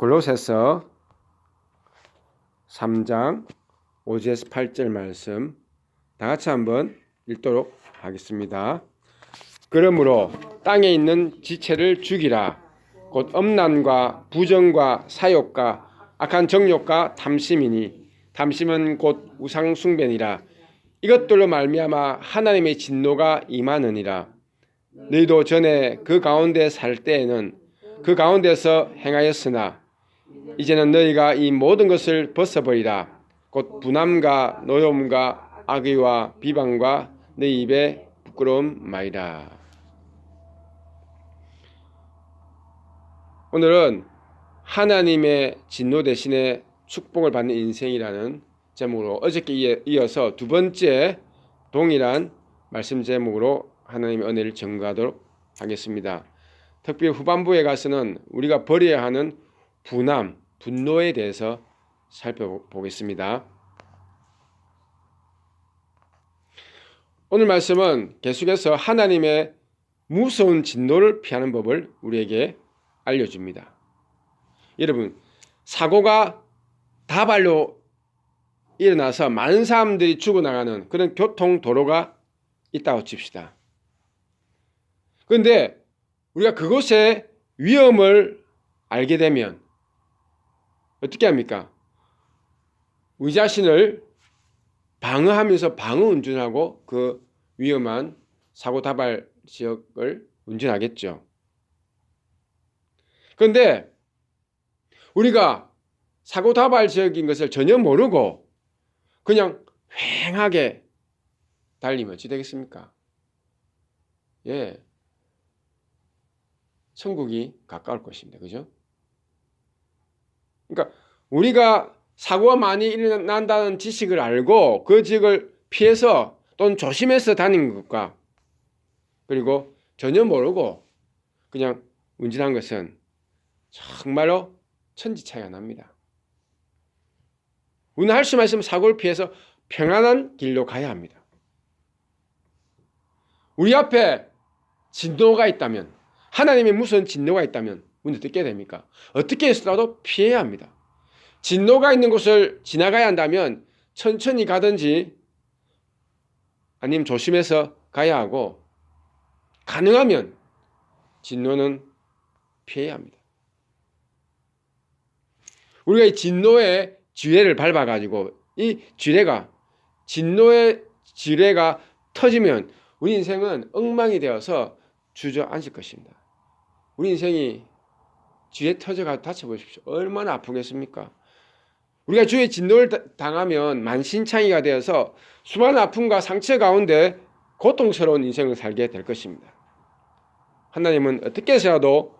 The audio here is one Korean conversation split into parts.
골로새서 3장 5절에서 8절 말씀 다 같이 한번 읽도록 하겠습니다. 그러므로 땅에 있는 지체를 죽이라. 곧 엄난과 부정과 사욕과 악한 정욕과 탐심이니 탐심은 곧 우상 숭배니라. 이것들로 말미암아 하나님의 진노가 임하느니라. 너희도 전에 그 가운데 살 때에는 그 가운데서 행하였으나 이제는 너희가 이 모든 것을 벗어버리라 곧 분함과 노여움과 악의와 비방과 너희 입에 부끄러움 마이라 오늘은 하나님의 진노 대신에 축복을 받는 인생이라는 제목으로 어저께 이어서 두 번째 동일한 말씀 제목으로 하나님의 은혜를 증거하도록 하겠습니다. 특별히 후반부에 가서는 우리가 버려야 하는 분함, 분노에 대해서 살펴보겠습니다. 오늘 말씀은 계속해서 하나님의 무서운 진노를 피하는 법을 우리에게 알려줍니다. 여러분, 사고가 다발로 일어나서 많은 사람들이 죽어나가는 그런 교통 도로가 있다고 칩시다. 그런데 우리가 그곳의 위험을 알게 되면 어떻게 합니까? 우리 자신을 방어하면서 방어 운전하고 그 위험한 사고 다발 지역을 운전하겠죠. 그런데 우리가 사고 다발 지역인 것을 전혀 모르고 그냥 휑하게 달리면 어찌 되겠습니까? 예. 천국이 가까울 것입니다. 그죠? 그러니까 우리가 사고가 많이 일어난다는 지식을 알고 그 지역을 피해서 또는 조심해서 다니는 것과 그리고 전혀 모르고 그냥 운전한 것은 정말로 천지 차이가 납니다. 우리는 할 수만 있으면 사고를 피해서 평안한 길로 가야 합니다. 우리 앞에 진노가 있다면 하나님의 무슨 진노가 있다면 우리는 어떻게 됩니까? 어떻게 해서라도 피해야 합니다. 진노가 있는 곳을 지나가야 한다면 천천히 가든지 아니면 조심해서 가야 하고 가능하면 진노는 피해야 합니다. 우리가 이 진노의 지뢰를 밟아 가지고 이 지뢰가 진노의 지뢰가 터지면 우리 인생은 엉망이 되어서 주저앉을 것입니다. 우리 인생이 지뢰 터져가 다쳐보십시오. 얼마나 아프겠습니까? 우리가 주의 진노를 당하면 만신창이가 되어서 수많은 아픔과 상처 가운데 고통스러운 인생을 살게 될 것입니다. 하나님은 어떻게 해서라도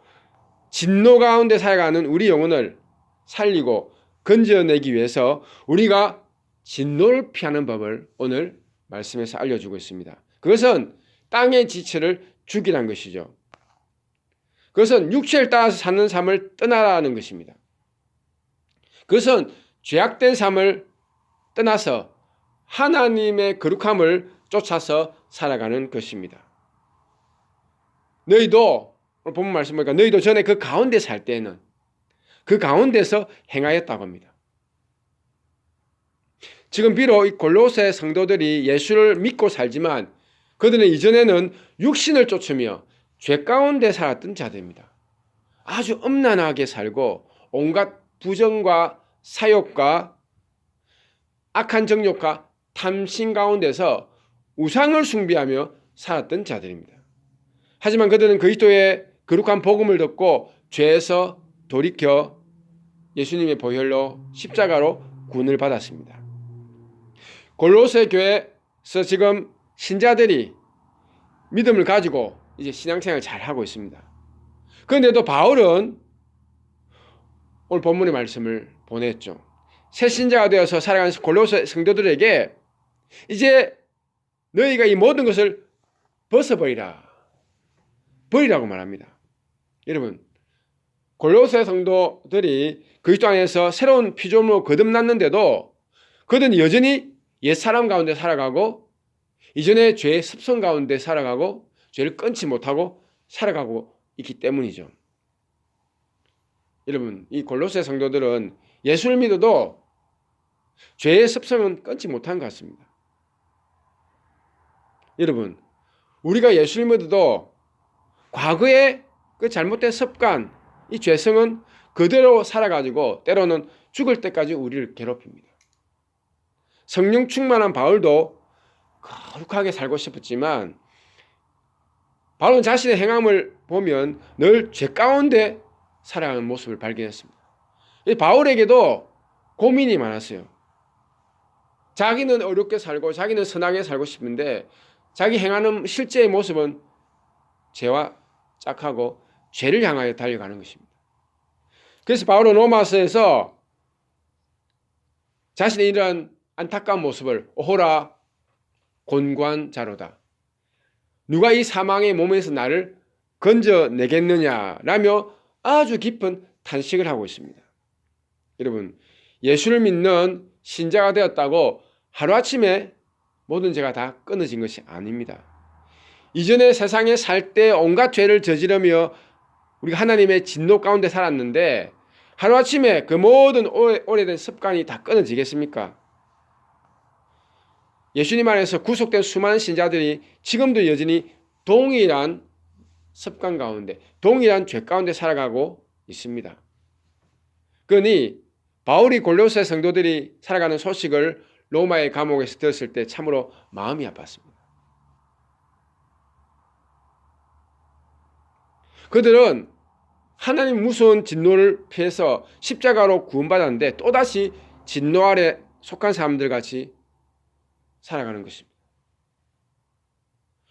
진노 가운데 살아가는 우리 영혼을 살리고 건져내기 위해서 우리가 진노를 피하는 법을 오늘 말씀에서 알려주고 있습니다. 그것은 땅의 지체를 죽이란 것이죠. 그것은 육체를 따라서 사는 삶을 떠나라는 것입니다. 그것은 죄악된 삶을 떠나서 하나님의 거룩함을 쫓아서 살아가는 것입니다. 너희도 오늘 본 말씀 보니까 너희도 전에 그 가운데 살 때는 그 가운데서 행하였다고 합니다. 지금 비록 이 골로새 성도들이 예수를 믿고 살지만 그들은 이전에는 육신을 쫓으며 죄 가운데 살았던 자들입니다. 아주 엄난하게 살고 온갖 부정과 사욕과 악한 정욕과 탐심 가운데서 우상을 숭배하며 살았던 자들입니다. 하지만 그들은 그리스도의 거룩한 복음을 듣고 죄에서 돌이켜 예수님의 보혈로 십자가로 구원을 받았습니다. 골로새 교회에서 지금 신자들이 믿음을 가지고 이제 신앙생활을 잘 하고 있습니다. 그런데도 바울은 오늘 본문의 말씀을 보냈죠. 새 신자가 되어서 살아가는 골로새 성도들에게 이제 너희가 이 모든 것을 벗어버리라. 버리라고 말합니다. 여러분, 골로새 성도들이 그리스도 안에서 새로운 피조물로 거듭났는데도 그들은 여전히 옛 사람 가운데 살아가고 이전의 죄의 습성 가운데 살아가고 죄를 끊지 못하고 살아가고 있기 때문이죠. 여러분, 이 골로새 성도들은 예수를 믿어도 죄의 습성은 끊지 못한 것 같습니다. 여러분, 우리가 예수를 믿어도 과거의 그 잘못된 습관, 이 죄성은 그대로 살아가지고 때로는 죽을 때까지 우리를 괴롭힙니다. 성령 충만한 바울도 거룩하게 살고 싶었지만 바울은 자신의 행함을 보면 늘 죄 가운데 살아가는 모습을 발견했습니다. 이 바울에게도 고민이 많았어요. 자기는 어렵게 살고 자기는 선하게 살고 싶은데 자기 행하는 실제의 모습은 죄와 짝하고 죄를 향하여 달려가는 것입니다. 그래서 바울은 로마서에서 자신의 이러한 안타까운 모습을 오호라 곤고한 자로다. 누가 이 사망의 몸에서 나를 건져내겠느냐라며 아주 깊은 탄식을 하고 있습니다. 여러분, 예수를 믿는 신자가 되었다고 하루아침에 모든 죄가 다 끊어진 것이 아닙니다. 이전에 세상에 살 때 온갖 죄를 저지르며 우리가 하나님의 진노 가운데 살았는데 하루아침에 그 모든 오래, 오래된 습관이 다 끊어지겠습니까? 예수님 안에서 구속된 수많은 신자들이 지금도 여전히 동일한 습관 가운데, 동일한 죄 가운데 살아가고 있습니다. 그러니 바울이 골로새 성도들이 살아가는 소식을 로마의 감옥에서 들었을 때 참으로 마음이 아팠습니다. 그들은 하나님 무서운 진노를 피해서 십자가로 구원받았는데 또다시 진노 아래 속한 사람들 같이 살아가는 것입니다.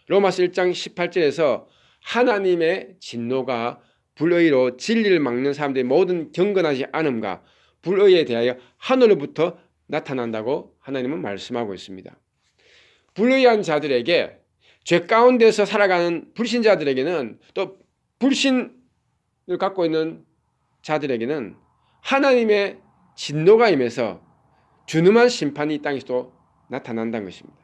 로마서 1장 18절에서 하나님의 진노가 불의로 진리를 막는 사람들의 모든 경건하지 않음과 불의에 대하여 하늘로부터 나타난다고 하나님은 말씀하고 있습니다. 불의한 자들에게 죄 가운데서 살아가는 불신자들에게는 또 불신을 갖고 있는 자들에게는 하나님의 진노가 임해서 준엄한 심판이 이 땅에서도 나타난다는 것입니다.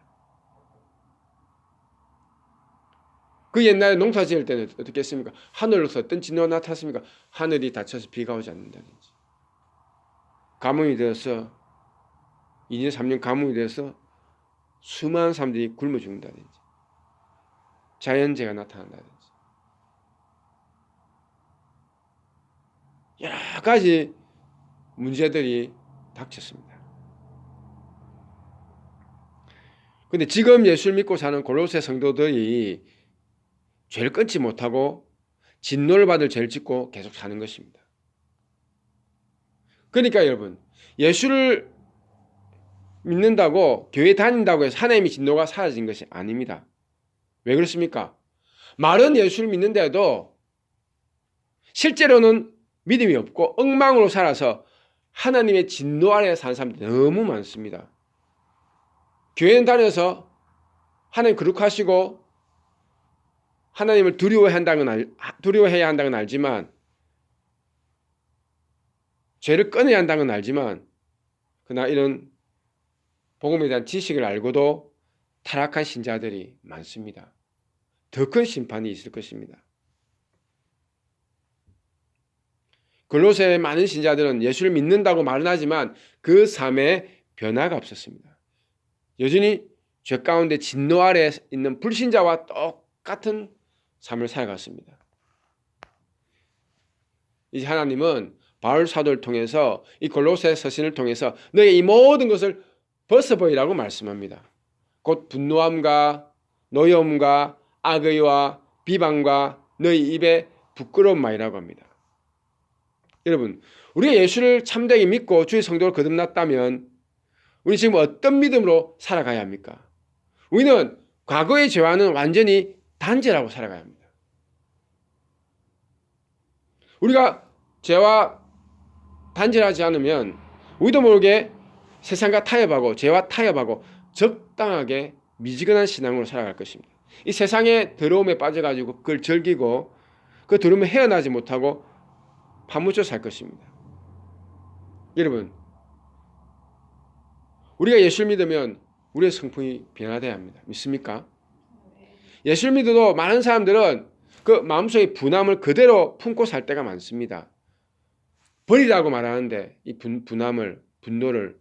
그 옛날에 농사 지을 때는 어떻게 했습니까? 하늘로서 어떤 진노가 나타났습니까? 하늘이 닫혀서 비가 오지 않는다든지. 가뭄이 되어서 2년, 3년 가뭄이 되어서 수많은 사람들이 굶어 죽는다든지. 자연재해가 나타난다든지. 여러 가지 문제들이 닥쳤습니다. 근데 지금 예수를 믿고 사는 골로새 성도들이 죄를 끊지 못하고 진노를 받을 죄를 짓고 계속 사는 것입니다. 그러니까 여러분, 예수를 믿는다고 교회 다닌다고 해서 하나님의 진노가 사라진 것이 아닙니다. 왜 그렇습니까? 말은 예수를 믿는데도 실제로는 믿음이 없고 엉망으로 살아서 하나님의 진노 아래 사는 사람들이 너무 많습니다. 교회는 다녀서 하나님 거룩하시고 하나님을 두려워해야 한다는 알, 두려워해야 한다는 건 알지만 죄를 끊어야 한다는 건 알지만 그러나 이런 복음에 대한 지식을 알고도 타락한 신자들이 많습니다. 더 큰 심판이 있을 것입니다. 글로세의 많은 신자들은 예수를 믿는다고 말은 하지만 그 삶에 변화가 없었습니다. 여전히 죄 가운데 진노 아래 있는 불신자와 똑같은 삶을 살아갔습니다. 이제 하나님은 바울 사도를 통해서 이 골로새 서신을 통해서 너의 이 모든 것을 벗어버리라고 말씀합니다. 곧 분노함과 노여움과 악의와 비방과 너희 입에 부끄러운 말이라고 합니다. 여러분, 우리가 예수를 참되게 믿고 주의 성도로 거듭났다면 우리 지금 어떤 믿음으로 살아가야 합니까? 우리는 과거의 죄와는 완전히 단절하고 살아가야 합니다. 우리가 죄와 단절하지 않으면 우리도 모르게 세상과 타협하고 죄와 타협하고 적당하게 미지근한 신앙으로 살아갈 것입니다. 이 세상의 더러움에 빠져가지고 그걸 즐기고 그 더러움에 헤어나지 못하고 파묻혀 살 것입니다. 여러분, 우리가 예수를 믿으면 우리의 성품이 변화돼야 합니다. 믿습니까? 예수를 믿어도 많은 사람들은 그 마음속의 분함을 그대로 품고 살 때가 많습니다. 버리라고 말하는데 이 분, 분함을 분노를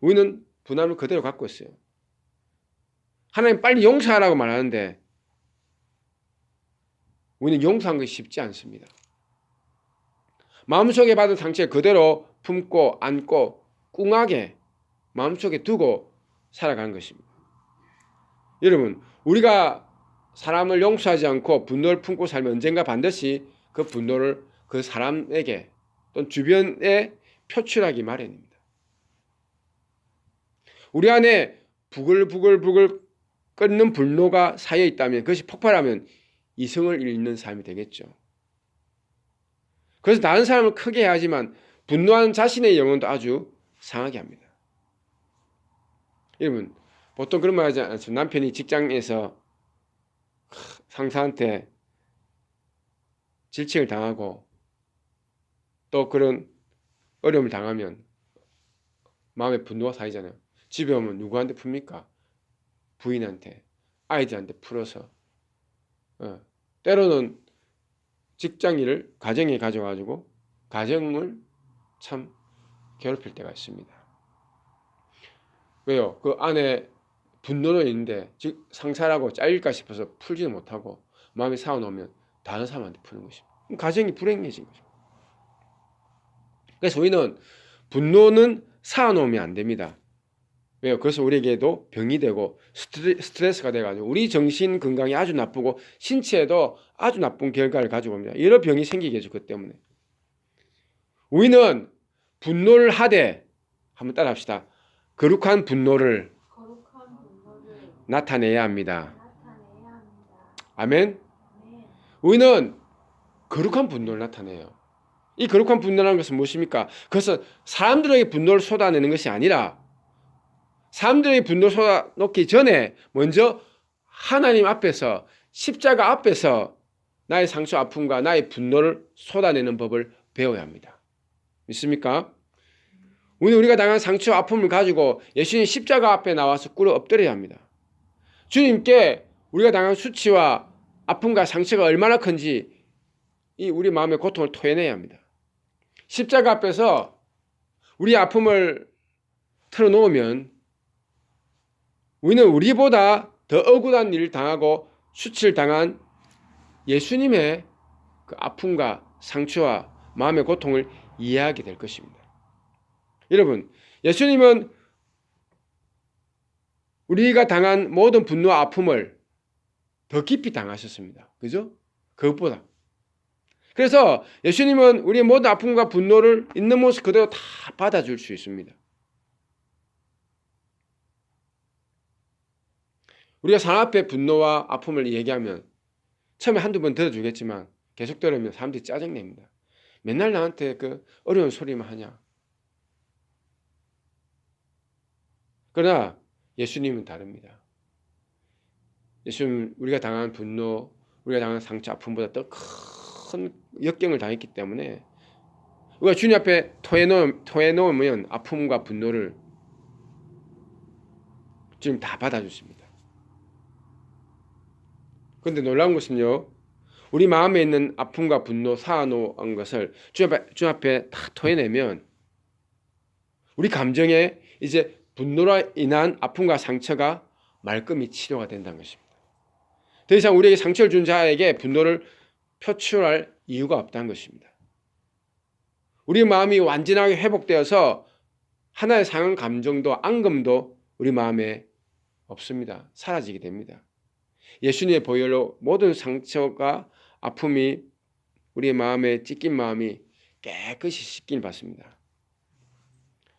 우리는 분함을 그대로 갖고 있어요. 하나님 빨리 용서하라고 말하는데 우리는 용서한 것이 쉽지 않습니다. 마음속에 받은 상처를 그대로 품고 안고 꿍하게 마음속에 두고 살아가는 것입니다. 여러분, 우리가 사람을 용서하지 않고 분노를 품고 살면 언젠가 반드시 그 분노를 그 사람에게 또는 주변에 표출하기 마련입니다. 우리 안에 부글부글부글 끓는 분노가 쌓여 있다면 그것이 폭발하면 이성을 잃는 삶이 되겠죠. 그래서 다른 사람을 크게 해야지만 분노하는 자신의 영혼도 아주 상하게 합니다. 여러분, 보통 그런 말 하지 않습니까? 남편이 직장에서 상사한테 질책을 당하고 또 그런 어려움을 당하면 마음에 분노가 쌓이잖아요. 집에 오면 누구한테 풉니까? 부인한테, 아이들한테 풀어서. 어. 때로는 직장 일을 가정에 가져가지고 가정을 참 괴롭힐 때가 있습니다. 왜요? 그 안에 분노는 있는데 즉 상사라고 잘릴까 싶어서 풀지도 못하고 마음이 쌓아놓으면 다른 사람한테 푸는 것입니다. 가정이 불행해진 거죠. 그래서 우리는 분노는 쌓아놓으면 안 됩니다. 왜요? 그래서 우리에게도 병이 되고 스트레 스가 돼가지고 우리 정신 건강이 아주 나쁘고 신체에도 아주 나쁜 결과를 가지고 옵니다. 여러 병이 생기게 해줘 그 때문에. 우리는 분노를 하되 한번 따라합시다. 거룩한 분노를 거룩한 분노를 나타내야 합니다. 나타내야 합니다. 아멘. 아멘. 우리는 거룩한 분노를 나타내요. 이 거룩한 분노라는 것은 무엇입니까? 그것은 사람들에게 분노를 쏟아내는 것이 아니라 사람들에게 분노를 쏟아놓기 전에 먼저 하나님 앞에서 십자가 앞에서 나의 상처 아픔과 나의 분노를 쏟아내는 법을 배워야 합니다. 믿습니까? 오늘 우리가 당한 상처 아픔을 가지고 예수님 십자가 앞에 나와서 꿇어 엎드려야 합니다. 주님께 우리가 당한 수치와 아픔과 상처가 얼마나 큰지 이 우리 마음의 고통을 토해내야 합니다. 십자가 앞에서 우리 아픔을 털어놓으면 우리는 우리보다 더 억울한 일을 당하고 수치를 당한 예수님의 그 아픔과 상처와 마음의 고통을 이해하게 될 것입니다. 여러분, 예수님은 우리가 당한 모든 분노와 아픔을 더 깊이 당하셨습니다. 그죠? 그것보다. 그래서 예수님은 우리의 모든 아픔과 분노를 있는 모습 그대로 다 받아줄 수 있습니다. 우리가 사람 앞에 분노와 아픔을 얘기하면 처음에 한두 번 들어주겠지만 계속 들으면 사람들이 짜증냅니다. 맨날 나한테 그 어려운 소리만 하냐. 그러나 예수님은 다릅니다. 예수님 우리가 당한 분노, 우리가 당한 상처, 아픔보다 더 큰 역경을 당했기 때문에 우리가 주님 앞에 토해놓으면, 아픔과 분노를 주님 다 받아주십니다. 그런데 놀라운 것은요, 우리 마음에 있는 아픔과 분노, 쌓아놓은 것을 주님 앞에, 주님 앞에 다 토해내면 우리 감정에 이제 분노로 인한 아픔과 상처가 말끔히 치료가 된다는 것입니다. 더 이상 우리에게 상처를 준 자에게 분노를 표출할 이유가 없다는 것입니다. 우리 마음이 완전하게 회복되어서 하나의 상한 감정도 앙금도 우리 마음에 없습니다. 사라지게 됩니다. 예수님의 보혈로 모든 상처가 아픔이 우리의 마음에 찢긴 마음이 깨끗이 씻길 받습니다.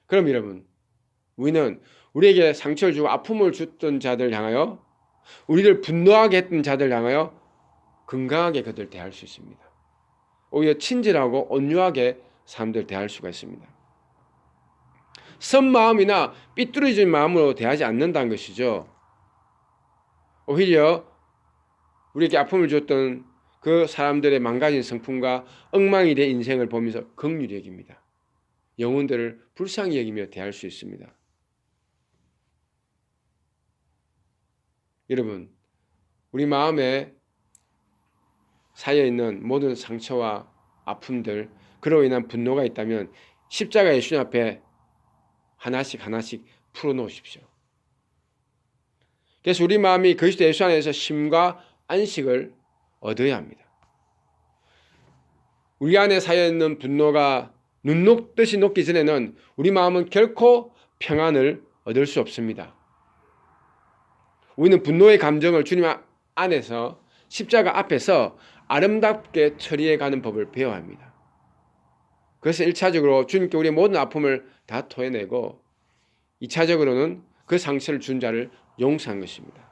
그럼 여러분, 우리는 우리에게 상처를 주고 아픔을 줬던 자들 향하여 우리를 분노하게 했던 자들 향하여 건강하게 그들 대할 수 있습니다. 오히려 친절하고 온유하게 사람들 대할 수가 있습니다. 선 마음이나 삐뚤어진 마음으로 대하지 않는다는 것이죠. 오히려 우리에게 아픔을 줬던 그 사람들의 망가진 성품과 엉망이 된 인생을 보면서 긍휼히 여깁니다. 영혼들을 불쌍히 여기며 대할 수 있습니다. 여러분, 우리 마음에 쌓여 있는 모든 상처와 아픔들 그로 인한 분노가 있다면 십자가 예수님 앞에 하나씩 하나씩 풀어놓으십시오. 그래서 우리 마음이 그리스도 예수 안에서 쉼과 안식을 얻어야 합니다. 우리 안에 쌓여 있는 분노가 눈 녹듯이 녹기 전에는 우리 마음은 결코 평안을 얻을 수 없습니다. 우리는 분노의 감정을 주님 안에서 십자가 앞에서 아름답게 처리해 가는 법을 배워야 합니다. 그래서 1차적으로 주님께 우리의 모든 아픔을 다 토해내고 2차적으로는 그 상처를 준 자를 용서한 것입니다.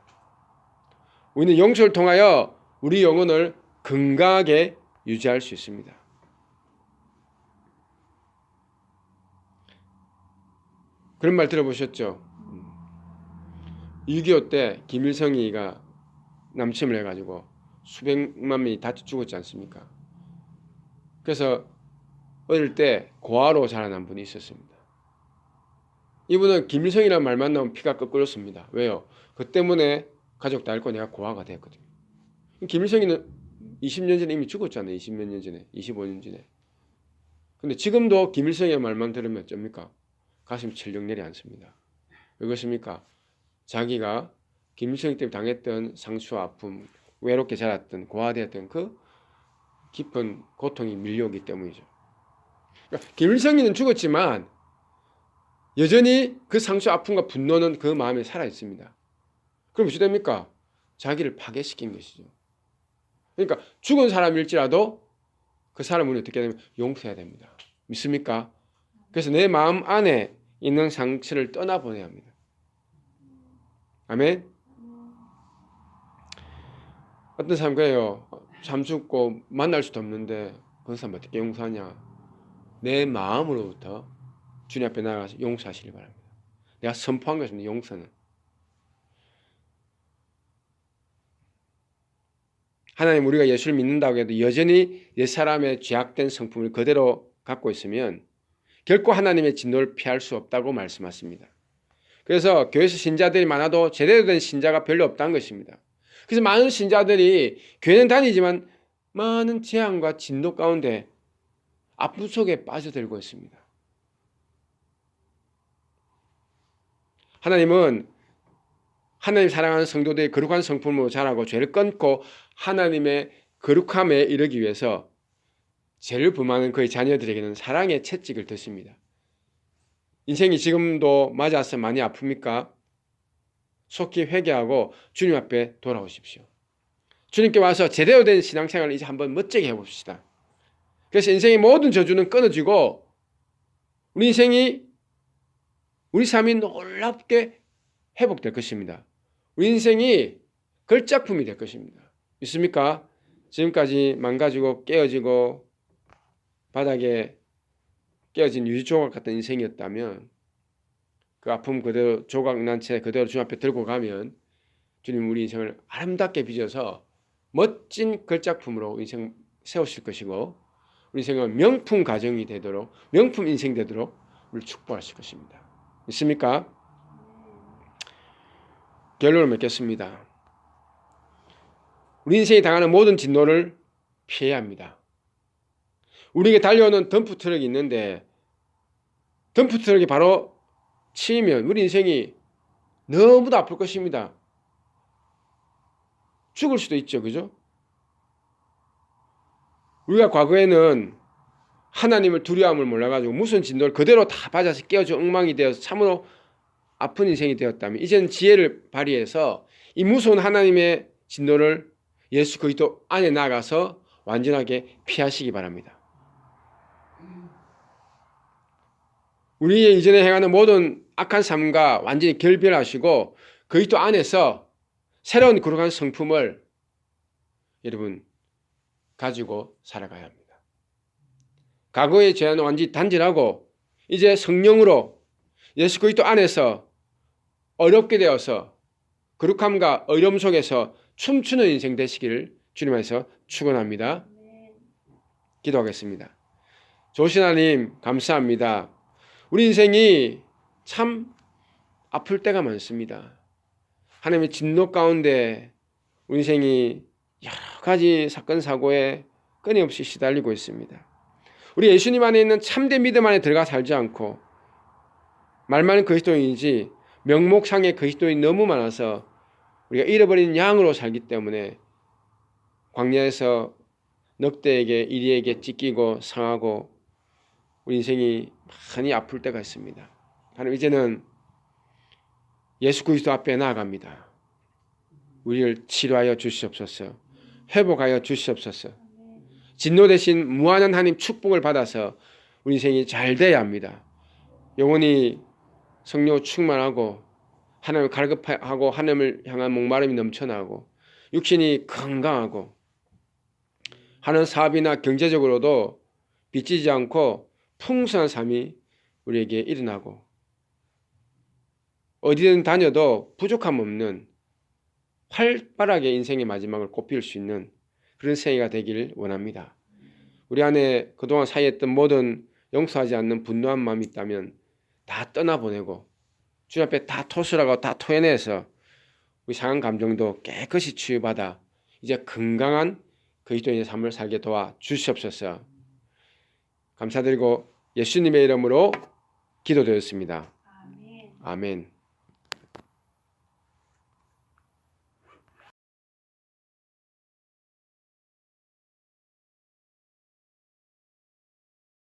우리는 용서를 통하여 우리 영혼을 건강하게 유지할 수 있습니다. 그런 말 들어보셨죠? 6.25 때 김일성이가 남침을 해가지고 수백만 명이 다쳐 죽었지 않습니까? 그래서 어릴 때 고아로 자라난 분이 있었습니다. 이분은 김일성이라는 말만 나오면 피가 끓었습니다. 왜요? 그 때문에 가족도 알고 내가 고아가 됐거든요. 김일성이는 20년 전에 이미 죽었잖아요. 20몇 년 전에, 25년 전에. 근데 지금도 김일성의 말만 들으면 어쩝니까? 가슴이 철렁 내려앉습니다. 왜 그렇습니까? 자기가 김일성 때문에 당했던 상처와 아픔, 외롭게 자랐던 고아되었던 그 깊은 고통이 밀려오기 때문이죠. 그러니까 김일성이는 죽었지만 여전히 그 상처, 아픔과 분노는 그 마음에 살아 있습니다. 그럼 무엇이 됩니까? 자기를 파괴시킨 것이죠. 그러니까 죽은 사람일지라도 그 사람을 어떻게 되면 용서해야 됩니다. 믿습니까? 그래서 내 마음 안에 있는 상처를 떠나보내야 합니다. 아멘. 어떤 사람 그래요. 잠 죽고 만날 수도 없는데 그 사람 어떻게 용서하냐? 내 마음으로부터 주님 앞에 나가서 용서하시기 바랍니다. 내가 선포한 것입니다. 용서는. 하나님 우리가 예수를 믿는다고 해도 여전히 옛 사람의 죄악된 성품을 그대로 갖고 있으면 결코 하나님의 진노를 피할 수 없다고 말씀하십니다. 그래서 교회에서 신자들이 많아도 제대로 된 신자가 별로 없다는 것입니다. 그래서 많은 신자들이 교회는 다니지만 많은 재앙과 진노 가운데 아픔 속에 빠져들고 있습니다. 하나님은 하나님 사랑하는 성도들이 거룩한 성품으로 자라고 죄를 끊고 하나님의 거룩함에 이르기 위해서 죄를 범하는 그의 자녀들에게는 사랑의 채찍을 드십니다. 인생이 지금도 맞아서 많이 아픕니까? 속히 회개하고 주님 앞에 돌아오십시오. 주님께 와서 제대로 된 신앙생활을 이제 한번 멋지게 해봅시다. 그래서 인생의 모든 저주는 끊어지고 우리 인생이 우리 삶이 놀랍게 회복될 것입니다. 우리 인생이 걸작품이 될 것입니다. 있습니까? 지금까지 망가지고 깨어지고 바닥에 깨어진 유리조각 같은 인생이었다면 그 아픔 그대로 조각 난 채 그대로 주님 앞에 들고 가면 주님 우리 인생을 아름답게 빚어서 멋진 걸작품으로 인생 세우실 것이고 우리 인생은 명품 가정이 되도록 명품 인생 되도록 우리 축복하실 것입니다. 있습니까? 결론을 맺겠습니다. 우리 인생이 당하는 모든 진노를 피해야 합니다. 우리에게 달려오는 덤프 트럭이 있는데 덤프 트럭이 바로 치이면 우리 인생이 너무도 아플 것입니다. 죽을 수도 있죠. 그죠? 우리가 과거에는 하나님을 두려움을 몰라가지고 무슨 진노를 그대로 다 받아서 깨어져 엉망이 되어서 참으로 아픈 인생이 되었다면 이제는 지혜를 발휘해서 이 무서운 하나님의 진노를 예수 그리스도 안에 나가서 완전하게 피하시기 바랍니다. 우리의 이전에 행하는 모든 악한 삶과 완전히 결별하시고 그리스도 안에서 새로운 거룩한 성품을 여러분 가지고 살아가야 합니다. 과거의 죄는 완전히 단절하고 이제 성령으로 예수 그리스도 안에서 어렵게 되어서 거룩함과 어려움 속에서 춤추는 인생 되시기를 주님 안에서 축원합니다. 기도하겠습니다. 조신 하나님 감사합니다. 우리 인생이 참 아플 때가 많습니다. 하나님의 진노 가운데 우리 인생이 여러 가지 사건 사고에 끊임없이 시달리고 있습니다. 우리 예수님 안에 있는 참된 믿음 안에 들어가 살지 않고 말만 그리스도인이지 명목상의 그리스도인이 너무 많아서 우리가 잃어버린 양으로 살기 때문에 광야에서 늑대에게 이리에게 찢기고 상하고 우리 인생이 많이 아플 때가 있습니다. 하나님 이제는 예수 그리스도 앞에 나아갑니다. 우리를 치료하여 주시옵소서. 회복하여 주시옵소서. 진노 대신 무한한 하나님 축복을 받아서 우리 인생이 잘 돼야 합니다. 영혼이 성령 충만하고 하나님을 갈급하고 하나님을 향한 목마름이 넘쳐나고 육신이 건강하고 하는 사업이나 경제적으로도 빚지지 않고 풍성한 삶이 우리에게 일어나고 어디든 다녀도 부족함 없는 활발하게 인생의 마지막을 꽃피울 수 있는 그런 생애가 되기를 원합니다. 우리 안에 그동안 사이했던 모든 용서하지 않는 분노한 마음이 있다면 다 떠나보내고 주님 앞에 다 토설하고 다 토해내서 우리 상한 감정도 깨끗이 치유받아 이제 건강한 그리스도인의 삶을 살게 도와 주시옵소서. 감사드리고 예수님의 이름으로 기도드렸습니다. 아멘. 아멘.